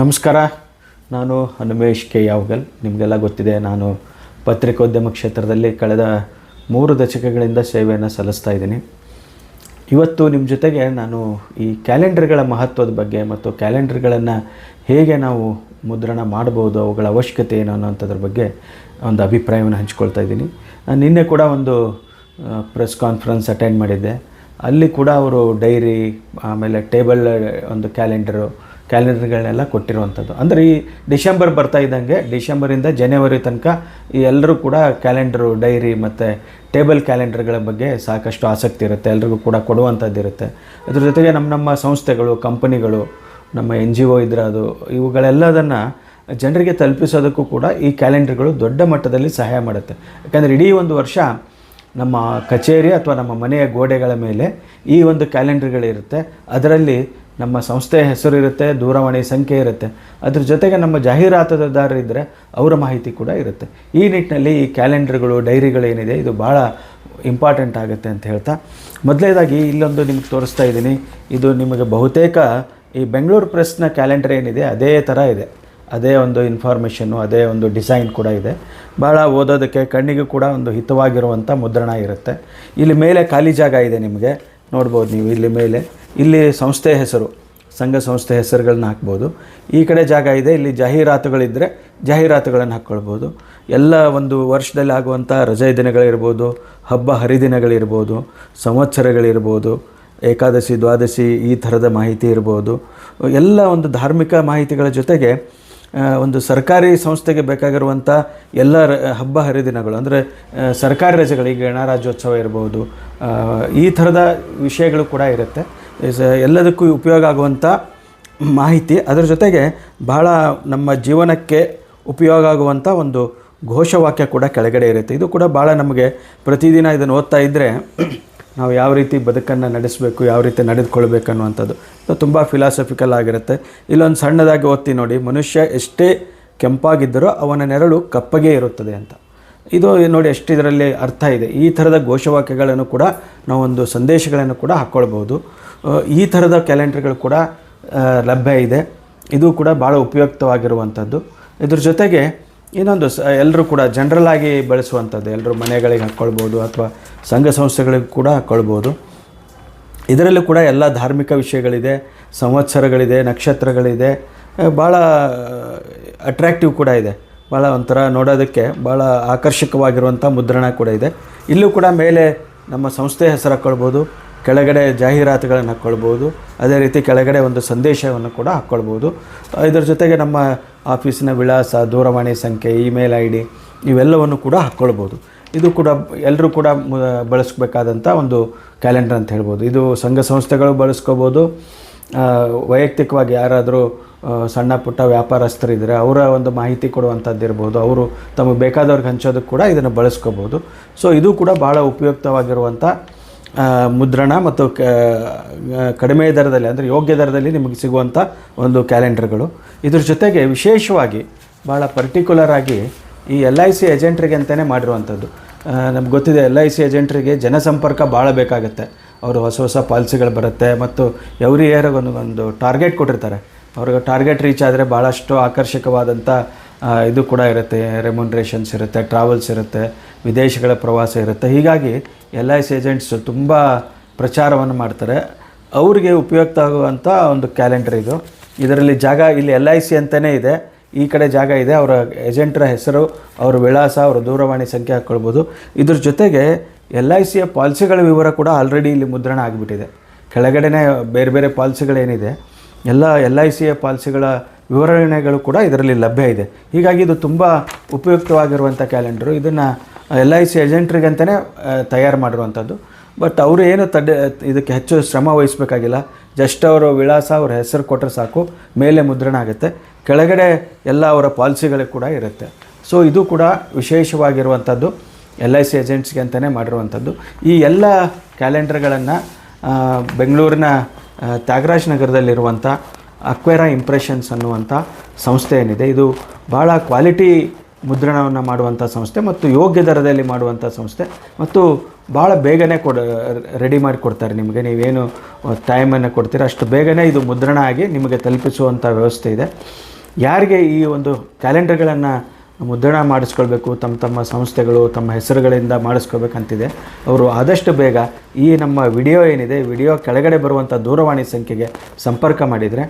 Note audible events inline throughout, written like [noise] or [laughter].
ನಮಸ್ಕಾರ. ನಾನು ಹನುಮೇಶ್ ಕೆ. ಯಾವಗಲ್. ನಿಮಗೆಲ್ಲ ಗೊತ್ತಿದೆ, ನಾನು ಪತ್ರಿಕೋದ್ಯಮ ಕ್ಷೇತ್ರದಲ್ಲಿ ಕಳೆದ ಮೂರು ದಶಕಗಳಿಂದ ಸೇವೆಯನ್ನು ಸಲ್ಲಿಸ್ತಾ ಇದ್ದೀನಿ. ಇವತ್ತು ನಿಮ್ಮ ಜೊತೆಗೆ ನಾನು ಈ ಕ್ಯಾಲೆಂಡರ್ಗಳ ಮಹತ್ವದ ಬಗ್ಗೆ ಮತ್ತು ಕ್ಯಾಲೆಂಡರ್ಗಳನ್ನು ಹೇಗೆ ನಾವು ಮುದ್ರಣ ಮಾಡ್ಬೋದು, ಅವುಗಳ ಅವಶ್ಯಕತೆ ಏನು ಅನ್ನೋಂಥದ್ರ ಬಗ್ಗೆ ಒಂದು ಅಭಿಪ್ರಾಯವನ್ನು ಹಂಚ್ಕೊಳ್ತಾ ಇದ್ದೀನಿ. ನಾನು ನಿನ್ನೆ ಕೂಡ ಒಂದು ಪ್ರೆಸ್ ಕಾನ್ಫರೆನ್ಸ್ ಅಟೆಂಡ್ ಮಾಡಿದ್ದೆ. ಅಲ್ಲಿ ಕೂಡ ಅವರು ಡೈರಿ, ಆಮೇಲೆ ಟೇಬಲ್, ಒಂದು ಕ್ಯಾಲೆಂಡರು ಕ್ಯಾಲೆಂಡರ್ಗಳನ್ನೆಲ್ಲ ಕೊಟ್ಟಿರುವಂಥದ್ದು. ಅಂದರೆ ಈ ಡಿಸೆಂಬರ್ ಬರ್ತಾ ಇದ್ದಂಗೆ ಡಿಸೆಂಬರಿಂದ ಜನವರಿ ತನಕ ಈ ಎಲ್ಲರೂ ಕೂಡ ಕ್ಯಾಲೆಂಡರು, ಡೈರಿ ಮತ್ತು ಟೇಬಲ್ ಕ್ಯಾಲೆಂಡರ್ಗಳ ಬಗ್ಗೆ ಸಾಕಷ್ಟು ಆಸಕ್ತಿ ಇರುತ್ತೆ. ಎಲ್ರಿಗೂ ಕೂಡ ಕೊಡುವಂಥದ್ದು ಇರುತ್ತೆ. ಅದ್ರ ಜೊತೆಗೆ ನಮ್ಮ ನಮ್ಮ ಸಂಸ್ಥೆಗಳು, ಕಂಪನಿಗಳು, ನಮ್ಮ ಎನ್ ಜಿ ಒ ಇದ್ರೆ ಅದು ಇವುಗಳೆಲ್ಲದನ್ನು ಜನರಿಗೆ ತಲುಪಿಸೋದಕ್ಕೂ ಕೂಡ ಈ ಕ್ಯಾಲೆಂಡರ್ಗಳು ದೊಡ್ಡ ಮಟ್ಟದಲ್ಲಿ ಸಹಾಯ ಮಾಡುತ್ತೆ. ಯಾಕಂದರೆ ಇಡೀ ಒಂದು ವರ್ಷ ನಮ್ಮ ಕಚೇರಿ ಅಥವಾ ನಮ್ಮ ಮನೆಯ ಗೋಡೆಗಳ ಮೇಲೆ ಈ ಒಂದು ಕ್ಯಾಲೆಂಡರ್ಗಳಿರುತ್ತೆ. ಅದರಲ್ಲಿ ನಮ್ಮ ಸಂಸ್ಥೆಯ ಹೆಸರು ಇರುತ್ತೆ ದೂರವಾಣಿ ಸಂಖ್ಯೆ ಇರುತ್ತೆ. ಅದ್ರ ಜೊತೆಗೆ ನಮ್ಮ ಜಾಹೀರಾತುದಾರರು ಇದ್ದರೆ ಅವರ ಮಾಹಿತಿ ಕೂಡ ಇರುತ್ತೆ. ಈ ನಿಟ್ಟಿನಲ್ಲಿ ಈ ಕ್ಯಾಲೆಂಡರ್ಗಳು, ಡೈರಿಗಳು ಏನಿದೆ, ಇದು ಭಾಳ ಇಂಪಾರ್ಟೆಂಟ್ ಆಗುತ್ತೆ ಅಂತ ಹೇಳ್ತಾ. ಮೊದಲನೇದಾಗಿ ಇಲ್ಲೊಂದು ನಿಮ್ಗೆ ತೋರಿಸ್ತಾ ಇದ್ದೀನಿ. ಇದು ನಿಮಗೆ ಬಹುತೇಕ ಈ ಬೆಂಗಳೂರು ಪ್ರೆಸ್ನ ಕ್ಯಾಲೆಂಡರ್ ಏನಿದೆ, ಅದೇ ಥರ ಇದೆ. ಅದೇ ಒಂದು ಇನ್ಫಾರ್ಮೇಷನ್ನು, ಅದೇ ಒಂದು ಡಿಸೈನ್ ಕೂಡ ಇದೆ. ಭಾಳ ಓದೋದಕ್ಕೆ ಕಣ್ಣಿಗೂ ಕೂಡ ಒಂದು ಹಿತವಾಗಿರುವಂಥ ಮುದ್ರಣ ಇರುತ್ತೆ. ಇಲ್ಲಿ ಮೇಲೆ ಖಾಲಿ ಜಾಗ ಇದೆ ನಿಮಗೆ. ನೋಡ್ಬೋದು ನೀವು ಇಲ್ಲಿ ಮೇಲೆ. ಇಲ್ಲಿ ಸಂಸ್ಥೆ ಹೆಸರು, ಸಂಘ ಸಂಸ್ಥೆ ಹೆಸರುಗಳನ್ನ ಹಾಕ್ಬೋದು. ಈ ಕಡೆ ಜಾಗ ಇದೆ, ಇಲ್ಲಿ ಜಾಹೀರಾತುಗಳಿದ್ದರೆ ಜಾಹೀರಾತುಗಳನ್ನು ಹಾಕ್ಕೊಳ್ಬೋದು. ಎಲ್ಲ ಒಂದು ವರ್ಷದಲ್ಲಿ ಆಗುವಂಥ ರಜೆ ದಿನಗಳಿರ್ಬೋದು, ಹಬ್ಬ ಹರಿದಿನಗಳಿರ್ಬೋದು, ಸಂವತ್ಸರಗಳಿರ್ಬೋದು, ಏಕಾದಶಿ, ದ್ವಾದಶಿ ಈ ಥರದ ಮಾಹಿತಿ ಇರ್ಬೋದು. ಎಲ್ಲ ಒಂದು ಧಾರ್ಮಿಕ ಮಾಹಿತಿಗಳ ಜೊತೆಗೆ ಒಂದು ಸರ್ಕಾರಿ ಸಂಸ್ಥೆಗೆ ಬೇಕಾಗಿರುವಂಥ ಎಲ್ಲ ಹಬ್ಬ ಹರಿದಿನಗಳು, ಅಂದರೆ ಸರ್ಕಾರಿ ರಜೆಗಳು, ಈಗ ಗಣರಾಜ್ಯೋತ್ಸವ ಇರ್ಬೋದು ಈ ಥರದ ವಿಷಯಗಳು ಕೂಡ ಇರುತ್ತೆ. ಎಲ್ಲದಕ್ಕೂ ಉಪಯೋಗ ಆಗುವಂಥ ಮಾಹಿತಿ. ಅದರ ಜೊತೆಗೆ ಬಹಳ ನಮ್ಮ ಜೀವನಕ್ಕೆ ಉಪಯೋಗ ಆಗುವಂಥ ಒಂದು ಘೋಷವಾಕ್ಯ ಕೂಡ ಕೆಳಗಡೆ ಇರುತ್ತೆ. ಇದು ಕೂಡ ಭಾಳ ನಮಗೆ ಪ್ರತಿದಿನ ಇದನ್ನು ಓದ್ತಾ ಇದ್ದರೆ [clears throat] ನಾವು ಯಾವ ರೀತಿ ಬದುಕನ್ನು ನಡೆಸಬೇಕು, ಯಾವ ರೀತಿ ನಡೆದುಕೊಳ್ಬೇಕು ಅನ್ನುವಂಥದ್ದು ತುಂಬ ಫಿಲಾಸಫಿಕಲ್ ಆಗಿರುತ್ತೆ. ಇಲ್ಲೊಂದು ಸಣ್ಣದಾಗಿ ಓದ್ತೀನಿ ನೋಡಿ, ಮನುಷ್ಯ ಎಷ್ಟೇ ಕೆಂಪಾಗಿದ್ದರೂ ಅವನ ನೆರಳು ಕಪ್ಪಗೆ ಇರುತ್ತದೆ ಅಂತ. ಇದು ನೋಡಿ ಎಷ್ಟು ಇದರಲ್ಲಿ ಅರ್ಥ ಇದೆ. ಈ ಥರದ ಘೋಷವಾಕ್ಯಗಳನ್ನು ಕೂಡ ನಾವೊಂದು ಸಂದೇಶಗಳನ್ನು ಕೂಡ ಹಾಕ್ಕೊಳ್ಬೋದು ಈ ಥರದ ಕ್ಯಾಲೆಂಡರ್ಗಳು ಕೂಡ ಲಭ್ಯ ಇದೆ. ಇದು ಕೂಡ ಭಾಳ ಉಪಯುಕ್ತವಾಗಿರುವಂಥದ್ದು. ಇದ್ರ ಜೊತೆಗೆ ಇನ್ನೊಂದು ಸ ಎಲ್ಲರೂ ಕೂಡ ಜನರಲ್ ಆಗಿ ಬಳಸುವಂಥದ್ದು. ಎಲ್ಲರೂ ಮನೆಗಳಿಗೆ ಹಾಕ್ಕೊಳ್ಬೋದು ಅಥವಾ ಸಂಘ ಸಂಸ್ಥೆಗಳಿಗೆ ಕೂಡ ಹಾಕ್ಕೊಳ್ಬೋದು ಇದರಲ್ಲೂ ಕೂಡ ಎಲ್ಲ ಧಾರ್ಮಿಕ ವಿಷಯಗಳಿದೆ, ಸಂವತ್ಸರಗಳಿದೆ, ನಕ್ಷತ್ರಗಳಿದೆ ಭಾಳ ಅಟ್ರ್ಯಾಕ್ಟಿವ್ ಕೂಡ ಇದೆ. ಭಾಳ ಒಂಥರ ನೋಡೋದಕ್ಕೆ ಭಾಳ ಆಕರ್ಷಕವಾಗಿರುವಂಥ ಮುದ್ರಣ ಕೂಡ ಇದೆ. ಇಲ್ಲೂ ಕೂಡ ಮೇಲೆ ನಮ್ಮ ಸಂಸ್ಥೆ ಹೆಸರು ಹಾಕ್ಕೊಳ್ಬೋದು ಕೆಳಗಡೆ ಜಾಹೀರಾತುಗಳನ್ನು ಹಾಕ್ಕೊಳ್ಬೋದು ಅದೇ ರೀತಿ ಕೆಳಗಡೆ ಒಂದು ಸಂದೇಶವನ್ನು ಕೂಡ ಹಾಕ್ಕೊಳ್ಬೋದು ಇದರ ಜೊತೆಗೆ ನಮ್ಮ ಆಫೀಸಿನ ವಿಳಾಸ, ದೂರವಾಣಿ ಸಂಖ್ಯೆ, ಇಮೇಲ್ ಐ ಡಿ ಇವೆಲ್ಲವನ್ನು ಕೂಡ ಹಾಕ್ಕೊಳ್ಬೋದು ಇದು ಕೂಡ ಎಲ್ಲರೂ ಕೂಡ ಬಳಸ್ಕೋಬೇಕಾದಂಥ ಒಂದು ಕ್ಯಾಲೆಂಡರ್ ಅಂತ ಹೇಳ್ಬೋದು. ಇದು ಸಂಘ ಸಂಸ್ಥೆಗಳು ಬಳಸ್ಕೋಬೋದು. ವೈಯಕ್ತಿಕವಾಗಿ ಯಾರಾದರೂ ಸಣ್ಣ ಪುಟ್ಟ ವ್ಯಾಪಾರಸ್ಥರಿದ್ದರೆ ಅವರ ಒಂದು ಮಾಹಿತಿ ಕೊಡುವಂಥದ್ದು ಇರ್ಬೋದು. ಅವರು ತಮಗೆ ಬೇಕಾದವ್ರಿಗೆ ಹಂಚೋದಕ್ಕೆ ಕೂಡ ಇದನ್ನು ಬಳಸ್ಕೋಬೋದು. ಸೊ ಇದು ಕೂಡ ಭಾಳ ಉಪಯುಕ್ತವಾಗಿರುವಂಥ ಮುದ್ರಣ ಮತ್ತು ಕಡಿಮೆ ದರದಲ್ಲಿ, ಅಂದರೆ ಯೋಗ್ಯ ದರದಲ್ಲಿ ನಿಮಗೆ ಸಿಗುವಂಥ ಒಂದು ಕ್ಯಾಲೆಂಡರ್ಗಳು. ಇದ್ರ ಜೊತೆಗೆ ವಿಶೇಷವಾಗಿ ಭಾಳ ಪರ್ಟಿಕ್ಯುಲರ್ ಆಗಿ ಈ ಎಲ್ ಐ ಸಿ ಏಜೆಂಟ್ರಿಗೆ ಅಂತಲೇ ಮಾಡಿರುವಂಥದ್ದು ನಮ್ಗೆ ಗೊತ್ತಿದೆ ಎಲ್ ಐ ಸಿ ಏಜೆಂಟ್ರಿಗೆ ಜನಸಂಪರ್ಕ ಭಾಳ ಬೇಕಾಗುತ್ತೆ. ಅವರು ಹೊಸ ಹೊಸ ಪಾಲಿಸಿಗಳು ಬರುತ್ತೆ ಮತ್ತು ಎವ್ರಿ ಇಯರ್ ಒಂದು ಒಂದು ಟಾರ್ಗೆಟ್ ಕೊಟ್ಟಿರ್ತಾರೆ. ಅವ್ರಿಗೆ ಟಾರ್ಗೆಟ್ ರೀಚ್ ಆದರೆ ಭಾಳಷ್ಟು ಆಕರ್ಷಕವಾದಂಥ ಇದು ಕೂಡ ಇರುತ್ತೆ ರೆಮ್ಯುನ್ರೇಷನ್ಸ್ ಇರುತ್ತೆ ಟ್ರಾವೆಲ್ಸ್ ಇರುತ್ತೆ, ವಿದೇಶಗಳ ಪ್ರವಾಸ ಇರುತ್ತೆ. ಹೀಗಾಗಿ ಎಲ್ ಐ ಸಿ ಏಜೆಂಟ್ಸ್ ತುಂಬ ಪ್ರಚಾರವನ್ನು ಮಾಡ್ತಾರೆ. ಅವರಿಗೆ ಉಪಯುಕ್ತ ಆಗುವಂಥ ಒಂದು ಕ್ಯಾಲೆಂಡರ್ ಇದು. ಇದರಲ್ಲಿ ಜಾಗ ಇಲ್ಲಿ ಎಲ್ ಐ ಸಿ ಅಂತಲೇ ಇದೆ. ಈ ಕಡೆ ಜಾಗ ಇದೆ. ಅವರ ಏಜೆಂಟರ ಹೆಸರು, ಅವರ ವಿಳಾಸ, ಅವರ ದೂರವಾಣಿ ಸಂಖ್ಯೆ ಹಾಕ್ಕೊಳ್ಬೋದು ಇದ್ರ ಜೊತೆಗೆ ಎಲ್ ಐ ಸಿಯ ಪಾಲಿಸಿಗಳ ವಿವರ ಕೂಡ ಆಲ್ರೆಡಿ ಇಲ್ಲಿ ಮುದ್ರಣ ಆಗಿಬಿಟ್ಟಿದೆ. ಕೆಳಗಡೆನೇ ಬೇರೆ ಬೇರೆ ಪಾಲಿಸಿಗಳೇನಿದೆ. ಎಲ್ಲ ಎಲ್ ಐ ಸಿಯ ಪಾಲಿಸಿಗಳ ವಿವರಣೆಗಳು ಕೂಡ ಇದರಲ್ಲಿ ಲಭ್ಯ ಇದೆ. ಹೀಗಾಗಿ ಇದು ತುಂಬ ಉಪಯುಕ್ತವಾಗಿರುವಂಥ ಕ್ಯಾಲೆಂಡರು. ಇದನ್ನು ಎಲ್ ಐ ಸಿ ಏಜೆಂಟ್ರಿಗಂತಲೇ ತಯಾರು ಮಾಡಿರುವಂಥದ್ದು ಬಟ್ ಅವರು ಏನು ತಡೆ, ಇದಕ್ಕೆ ಹೆಚ್ಚು ಶ್ರಮ ವಹಿಸಬೇಕಾಗಿಲ್ಲ. ಜಸ್ಟ್ ಅವರ ವಿಳಾಸ, ಅವರ ಹೆಸರು ಕೊಟ್ಟರೆ ಸಾಕು. ಮೇಲೆ ಮುದ್ರಣ ಆಗುತ್ತೆ. ಕೆಳಗಡೆ ಎಲ್ಲ ಅವರ ಪಾಲಿಸಿಗಳು ಕೂಡ ಇರುತ್ತೆ. ಸೊ ಇದು ಕೂಡ ವಿಶೇಷವಾಗಿರುವಂಥದ್ದು ಎಲ್ ಐ ಸಿ ಏಜೆಂಟ್ಸ್ಗೆ ಅಂತಲೇ ಮಾಡಿರುವಂಥದ್ದು ಈ ಎಲ್ಲ ಕ್ಯಾಲೆಂಡರ್ಗಳನ್ನು ಬೆಂಗಳೂರಿನ ತ್ಯಾಗರಾಜ್ ನಗರದಲ್ಲಿರುವಂಥ ಅಕ್ವೆರಾ ಇಂಪ್ರೆಷನ್ಸ್ ಅನ್ನುವಂಥ ಸಂಸ್ಥೆ ಏನಿದೆ. ಇದು ಭಾಳ ಕ್ವಾಲಿಟಿ ಮುದ್ರಣವನ್ನು ಮಾಡುವಂಥ ಸಂಸ್ಥೆ ಮತ್ತು ಯೋಗ್ಯ ದರದಲ್ಲಿ ಮಾಡುವಂಥ ಸಂಸ್ಥೆ ಮತ್ತು ಭಾಳ ಬೇಗನೆ ಕೊಡ ರೆಡಿ ಮಾಡಿ ಕೊಡ್ತಾರೆ ನಿಮಗೆ. ನೀವೇನು ಟೈಮನ್ನು ಕೊಡ್ತೀರ, ಅಷ್ಟು ಬೇಗನೆ ಇದು ಮುದ್ರಣ ಆಗಿ ನಿಮಗೆ ತಲುಪಿಸುವಂಥ ವ್ಯವಸ್ಥೆ ಇದೆ. ಯಾರಿಗೆ ಈ ಒಂದು ಕ್ಯಾಲೆಂಡರ್ಗಳನ್ನು ಮುದ್ರಣ ಮಾಡಿಸ್ಕೊಳ್ಬೇಕು, ತಮ್ಮ ತಮ್ಮ ಸಂಸ್ಥೆಗಳು, ತಮ್ಮ ಹೆಸರುಗಳಿಂದ ಮಾಡಿಸ್ಕೋಬೇಕಂತಿದೆ ಅವರು ಆದಷ್ಟು ಬೇಗ ಈ ನಮ್ಮ ವಿಡಿಯೋ ಏನಿದೆ, ವಿಡಿಯೋ ಕೆಳಗಡೆ ಬರುವಂಥ ದೂರವಾಣಿ ಸಂಖ್ಯೆಗೆ ಸಂಪರ್ಕ ಮಾಡಿದರೆ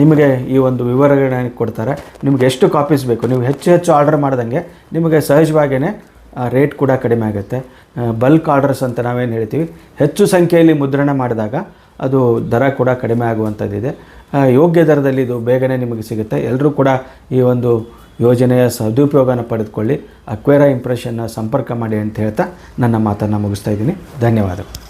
ನಿಮಗೆ ಈ ಒಂದು ವಿವರಣೆ ಕೊಡ್ತಾರೆ. ನಿಮಗೆ ಎಷ್ಟು ಕಾಪೀಸ್ ಬೇಕು? ನೀವು ಹೆಚ್ಚು ಹೆಚ್ಚು ಆರ್ಡರ್ ಮಾಡ್ದಂಗೆ ನಿಮಗೆ ಸಹಜವಾಗಿಯೇ ರೇಟ್ ಕೂಡ ಕಡಿಮೆ ಆಗುತ್ತೆ. ಬಲ್ಕ್ ಆರ್ಡರ್ಸ್ ಅಂತ ನಾವೇನು ಹೇಳ್ತೀವಿ? ಹೆಚ್ಚು ಸಂಖ್ಯೆಯಲ್ಲಿ ಮುದ್ರಣ ಮಾಡಿದಾಗ ಅದು ದರ ಕೂಡ ಕಡಿಮೆ ಆಗುವಂಥದ್ದಿದೆ ಯೋಗ್ಯ ದರದಲ್ಲಿ ಇದು ಬೇಗನೆ ನಿಮಗೆ ಸಿಗುತ್ತೆ. ಎಲ್ಲರೂ ಕೂಡ ಈ ಒಂದು ಯೋಜನೆಯ ಸದುಪಯೋಗನ ಪಡೆದುಕೊಳ್ಳಿ. ಅಕ್ವೇರಾ ಇಂಪ್ರೆಷನ್ನ ಸಂಪರ್ಕ ಮಾಡಿ ಅಂತ ಹೇಳ್ತಾ ನನ್ನ ಮಾತನ್ನು ಮುಗಿಸ್ತಾ ಇದ್ದೀನಿ. ಧನ್ಯವಾದಗಳು.